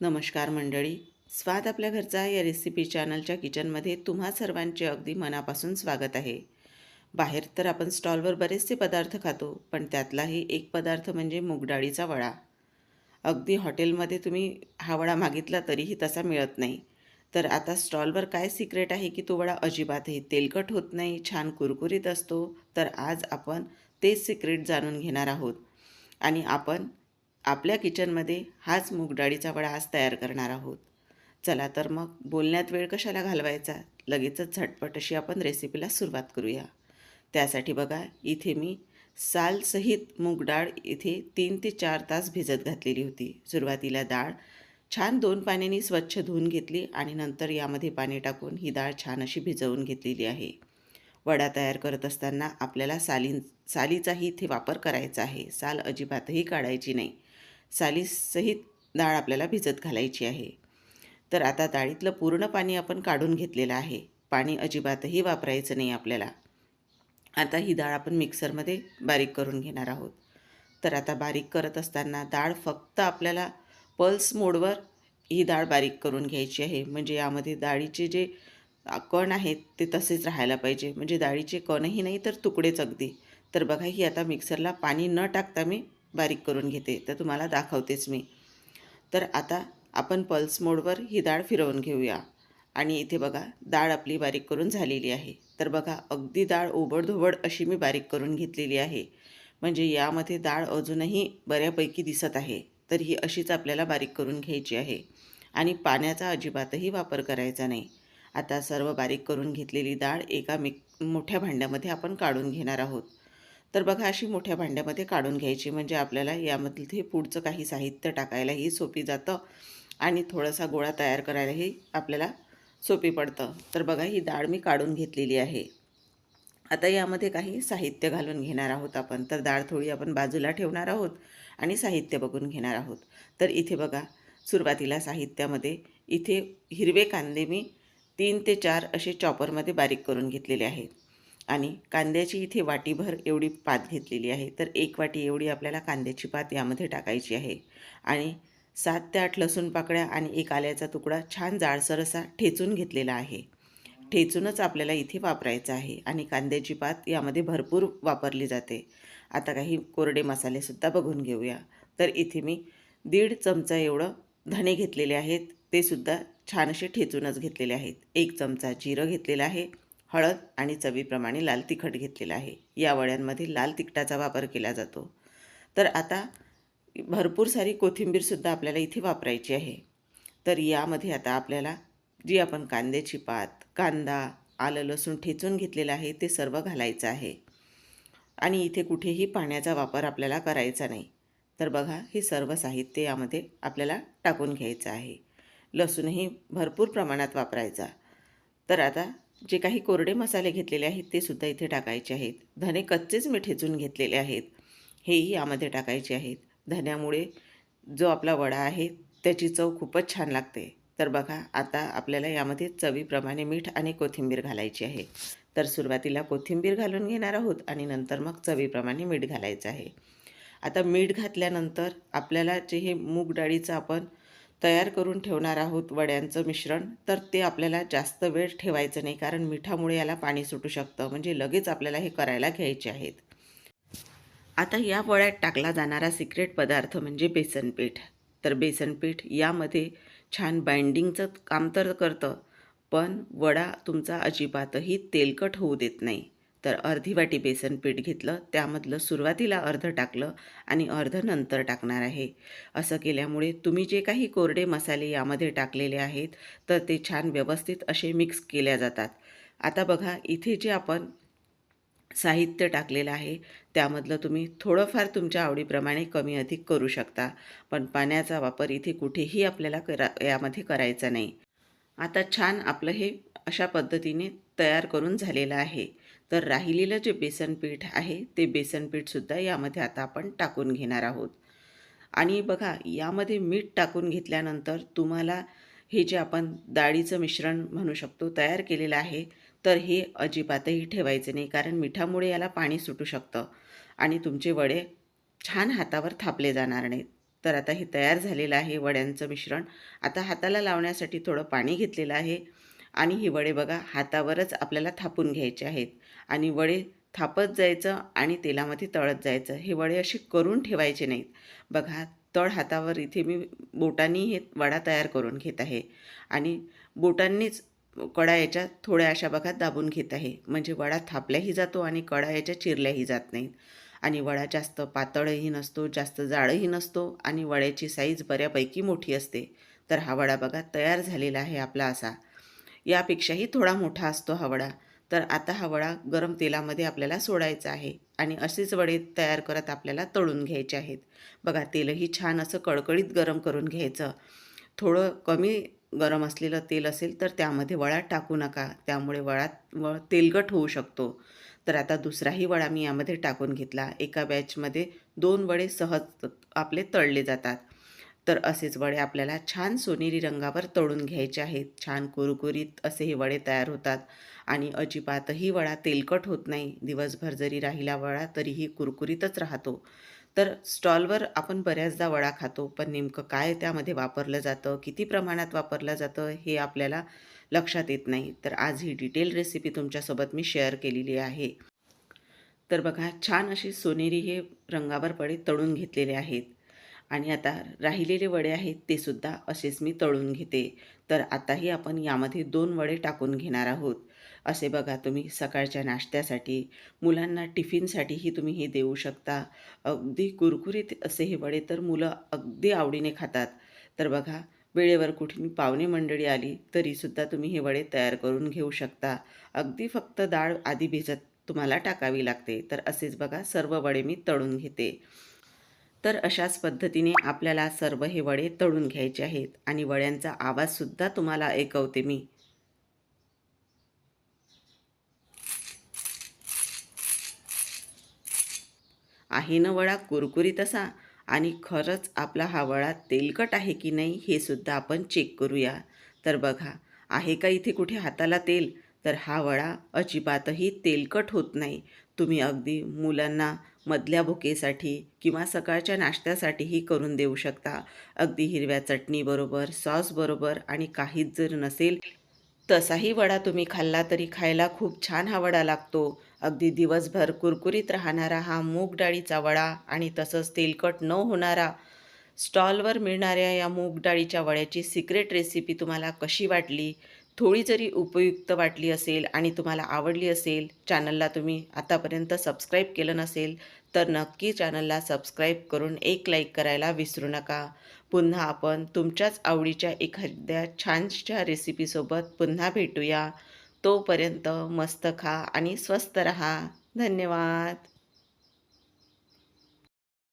नमस्कार मंडळी. स्वाद आपल्या घरचा या रेसिपी चॅनलच्या किचनमध्ये तुम्हा सर्वांचे अगदी मनापासून स्वागत आहे. बाहेर तर आपण स्टॉलवर बरेचसे पदार्थ खातो पण त्यातलाही एक पदार्थ म्हणजे मूगडाळीचा वडा. अगदी हॉटेलमध्ये तुम्ही हा वडा मागितला तरीही तसा मिळत नाही. तर आता स्टॉलवर काय सिक्रेट आहे की तो वडा अजिबातही तेलकट होत नाही छान कुरकुरीत असतो तर आज आपण तेच सिक्रेट जाणून घेणार आहोत. आणि आपण आपल्या किचनमध्ये हाच मूग डाळीचा वडा आज तयार करणार आहोत. चला तर मग बोलण्यात वेळ कशाला घालवायचा? लगेचच झटपट अशी आपण रेसिपीला सुरुवात करूया. त्यासाठी बघा इथे मी सालसहित मूग डाळ इथे तीन ते चार तास भिजत घातलेली होती. सुरुवातीला डाळ छान दोन पाण्याने स्वच्छ धुवून घेतली आणि नंतर यामध्ये पाणी टाकून ही डाळ छान अशी भिजवून घेतलेली आहे. वडा तयार करत असताना आपल्याला सालीं सालीचाही इथे वापर करायचा आहे. साल अजिबातही काढायची नाही. सालीसहित डाळ आपल्याला भिजत घालायची आहे. तर आता डाळीतलं पूर्ण पाणी आपण काढून घेतलेलं आहे. पाणी अजिबातही वापरायचं नाही आपल्याला. आता ही डाळ आपण मिक्सरमध्ये बारीक करून घेणार आहोत. तर आता बारीक करत असताना डाळ फक्त आपल्याला पल्स मोडवर ही डाळ बारीक करून घ्यायची आहे. म्हणजे यामध्ये डाळीचे जे कण आहेत ते तसेच राहायला पाहिजे. म्हणजे डाळीचे कणही नाही तर तुकडेच अगदी. तर बघा ही आता मिक्सरला पाणी न टाकता मी बारीक करून घेते तर तुम्हाला दाखवतेच मी. तर आता आपण पल्स मोडवर ही डाळ फिरवून घेऊया. आणि इथे बघा डाळ आपली बारीक करून झालेली आहे. तर बघा अगदी डाळ ओबडधोबड अशी मी बारीक करून घेतलेली आहे. म्हणजे यामध्ये डाळ अजूनही बऱ्यापैकी दिसत आहे. तर ही अशीच आपल्याला बारीक करून घ्यायची आहे. आणि पाण्याचा अजिबातही वापर करायचा नाही. आता सर्व बारीक करून घेतलेली डाळ एका मिक मोठ्या भांड्यामध्ये आपण काढून घेणार आहोत. तर बघा अशी मोठ्या भांड्यामध्ये काढून घ्यायची. म्हणजे आपल्याला यामधले पुढचं काही साहित्य टाकायलाही सोपी जातं आणि थोडासा गोळा तयार करायलाही आपल्याला सोपी पडतं. तर बघा ही डाळ मी काढून घेतलेली आहे. आता यामध्ये काही साहित्य घालून घेणार आहोत आपण. तर डाळ थोडी आपण बाजूला ठेवणार आहोत आणि साहित्य बघून घेणार आहोत. तर इथे बघा सुरुवातीला साहित्यामध्ये इथे हिरवे कांदे मी तीन ते चार असे चॉपरमध्ये बारीक करून घेतलेले आहेत. आणि कांद्याची इथे वाटीभर एवढी पात घेतलेली आहे. तर एक वाटी एवढी आपल्याला कांद्याची पात यामध्ये टाकायची आहे. आणि सात ते आठ लसूण पाकळ्या आणि एक आल्याचा तुकडा छान जाडसर असा ठेचून घेतलेला आहे. ठेचूनच आपल्याला इथे वापरायचं आहे आणि कांद्याची पात यामध्ये भरपूर वापरली जाते. आता काही कोरडे मसालेसुद्धा बघून घेऊया. तर इथे मी दीड चमचा एवढं धणे घेतलेले आहेत. ते सुद्धा छान असे ठेचूनच घेतलेले आहेत. एक चमचा जिरं घेतलेलं आहे. हळद आणि चवीप्रमाणे लाल तिखट घेतलेलं आहे. या वड्यांमध्ये लाल तिखटाचा वापर केला जातो. तर आता भरपूर सारी कोथिंबीरसुद्धा आपल्याला इथे वापरायची आहे. तर यामध्ये आता आपल्याला जी आपण कांद्याची पात कांदा आलं लसूण ठेचून घेतलेलं आहे ते सर्व घालायचं आहे. आणि इथे कुठेही पाण्याचा वापर आपल्याला करायचा नाही. तर बघा हे सर्व साहित्य यामध्ये आपल्याला टाकून घ्यायचं आहे. लसूणही भरपूर प्रमाणात वापरायचा. तर आता जे काही कोरडे मसाले घेतलेले आहेत ते सुद्धा इथे टाकायचे आहेत. धने कच्चेच मी ठेचून घेतलेले आहेत. हेही यामध्ये टाकायचे आहेत. धन्यामुळे जो आपला वडा आहे त्याची चव खूपच छान लागते. तर बघा आता आपल्याला यामध्ये चवीप्रमाणे मीठ आणि कोथिंबीर घालायची आहे. तर सुरुवातीला कोथिंबीर घालून घेणार आहोत आणि नंतर मग चवीप्रमाणे मीठ घालायचं आहे. आता मीठ घातल्यानंतर आपल्याला जे हे मूग डाळीचं आपण तयार करून ठेवणार आहोत वड्यांचं मिश्रण तर ते आपल्याला जास्त वेळ ठेवायचं नाही कारण मिठामुळे याला पाणी सुटू शकतं. म्हणजे लगेच आपल्याला हे करायला घ्यायचे आहेत. आता या वड्यात टाकला जाणारा सिक्रेट पदार्थ म्हणजे बेसनपीठ. तर बेसनपीठ यामध्ये छान बाइंडिंगचं काम तर करतं पण वडा तुमचा अजिबातही तेलकट होऊ देत नाही. तर अर्धी वाटी बेसन पीठ घेतलं त्यामधलं सुरुवातीला अर्ध टाकलं आणि अर्ध नंतर टाकणार आहे. असं केल्यामुळे तुम्ही जे काही कोरडे मसाले यामध्ये टाकलेले आहेत तर ते छान व्यवस्थित असे मिक्स केल्या जातात. आता बघा इथे जे आपण साहित्य टाकलेलं आहे त्यामधलं तुम्ही थोडंफार तुमच्या आवडीप्रमाणे कमी अधिक करू शकता पण पाण्याचा वापर इथे कुठेही आपल्याला करा यामध्ये करायचा नाही. आता छान आपलं हे अशा पद्धतीने तयार करून झालेलं आहे. तर राहिलेलं जे बेसनपीठ आहे ते बेसनपीठसुद्धा यामध्ये आता आपण टाकून घेणार आहोत. आणि बघा यामध्ये मीठ टाकून घेतल्यानंतर तुम्हाला हे जे आपण डाळीचं मिश्रण म्हणू शकतो तयार केलेलं आहे तर हे अजिबातही ठेवायचे नाही कारण मिठामुळे याला पाणी सुटू शकतं आणि तुमचे वडे छान हातावर थापले जाणार नाहीत. तर आता हे तयार झालेलं आहे वड्यांचं मिश्रण. आता हाताला लावण्यासाठी थोडं पाणी घेतलेलं आहे. आणि ही वडे बघा हातावरच आपल्याला थापून घ्यायचे आहेत. आणि वडे थापत जायचं आणि तेलामध्ये तळत जायचं. हे वडे असे करून ठेवायचे नाहीत. बघा तळ हातावर इथे मी बोटांनी हे वडा तयार करून घेत आहे. आणि बोटांनीच कडा याच्या थोड्या अशा बघा दाबून घेत आहे. म्हणजे वडा थापल्याही जातो आणि कडा याच्या चिरल्याही जात नाहीत. आणि वडा जास्त पातळही नसतो जास्त जाडही नसतो आणि वड्याची साईज बऱ्यापैकी मोठी असते. तर हा वडा बघा तयार झालेला आहे आपला असा. यापेक्षाही थोडा मोठा असतो हा वडा तर आता हा वडा गरम तेलामध्ये आपल्याला सोडायचा आहे आणि असेच वडे तयार करत आपल्याला तळून घ्यायचे आहेत. बघा तेलही छान असं कडकडीत गरम करून घ्यायचं. थोडं कमी गरम असलेलं तेल असेल तर त्यामध्ये वडा टाकू नका. त्यामुळे वळात व तेलकट होऊ शकतो. तर आता दुसराही वडा मी यामध्ये टाकून घेतला. एका बॅचमध्ये दोन वडे सहज आपले तळले जातात. तर असेच वडे आपल्याला छान सोनेरी रंगावर तळून घ्यायचे आहेत. छान कुरकुरीत असे हे वडे तयार होतात. आणि अजिबातही वडा तेलकट होत नाही. दिवसभर जरी राहिला वडा तरीही कुरकुरीतच राहतो. तर स्टॉलवर आपण बऱ्याचदा वडा खातो पण नेमकं काय त्यामध्ये वापरलं जातं? किती प्रमाणात वापरलं जातं? हे आपल्याला लक्षात येत नाही. तर आज ही डिटेल रेसिपी तुमच्यासोबत मी शेअर केलेली आहे. तर बघा छान असे सोनेरी हे रंगावर वडे तळून घेतलेले आहेत. आणि आता राहिलेले वडे आहेत ते सुद्धा असेच मी तळून घेते. तर आताही आपण यामध्ये दोन वडे टाकून घेणार आहोत. असे बघा तुम्ही सकाळच्या नाश्त्यासाठी मुलांना टिफिनसाठीही तुम्ही हे देऊ शकता. अगदी कुरकुरीत असे हे वडे तर मुलं अगदी आवडीने खातात. तर बघा वेळेवर कुठून पाहुणे मंडळी आली तरीसुद्धा तुम्ही हे वडे तयार करून घेऊ शकता. अगदी फक्त डाळ आधी भिजत तुम्हाला टाकावी लागते. तर असेच बघा सर्व वडे मी तळून घेते. तर अशाच पद्धतीने आपल्याला सर्व हे वडे तळून घ्यायचे आहेत. आणि वड्यांचा आवाजसुद्धा तुम्हाला ऐकवते मी. आहे ना वडा कुरकुरीत असा? आणि खरंच आपला हा वडा तेलकट आहे की नाही हे सुद्धा आपण चेक करूया. तर बघा आहे का इथे कुठे हाताला तेल? तर हा वडा अजिबातही तेलकट होत नाही. तुम्ही अगदी मुलांना मधल्या भुकेसाठी किंवा सकाळच्या नाश्त्यासाठीही करून देऊ शकता. अगदी हिरव्या चटणीबरोबर सॉसबरोबर आणि काहीच जर नसेल तसाही वडा तुम्ही खाल्ला तरी खायला खूप छान हा वडा लागतो. अगदी दिवसभर कुरकुरीत राहणारा हा मूग डाळीचा वडा आणि तसंच तेलकट न होणारा स्टॉलवर मिळणाऱ्या या मूग डाळीच्या वड्याची सिक्रेट रेसिपी तुम्हाला कशी वाटली? थोडी जरी उपयुक्त वाटली असेल आणि तुम्हाला आवडली असेल चॅनलला तुम्ही आतापर्यंत सबस्क्राईब केलं नसेल तर नक्की चॅनलला सबस्क्राईब करून एक लाईक करायला विसरू नका. पुन्हा आपण तुमच्याच आवडीच्या एखाद्या छानशा रेसिपीसोबत पुन्हा भेटूया. तोपर्यंत मस्त खा आणि स्वस्त रहा. धन्यवाद.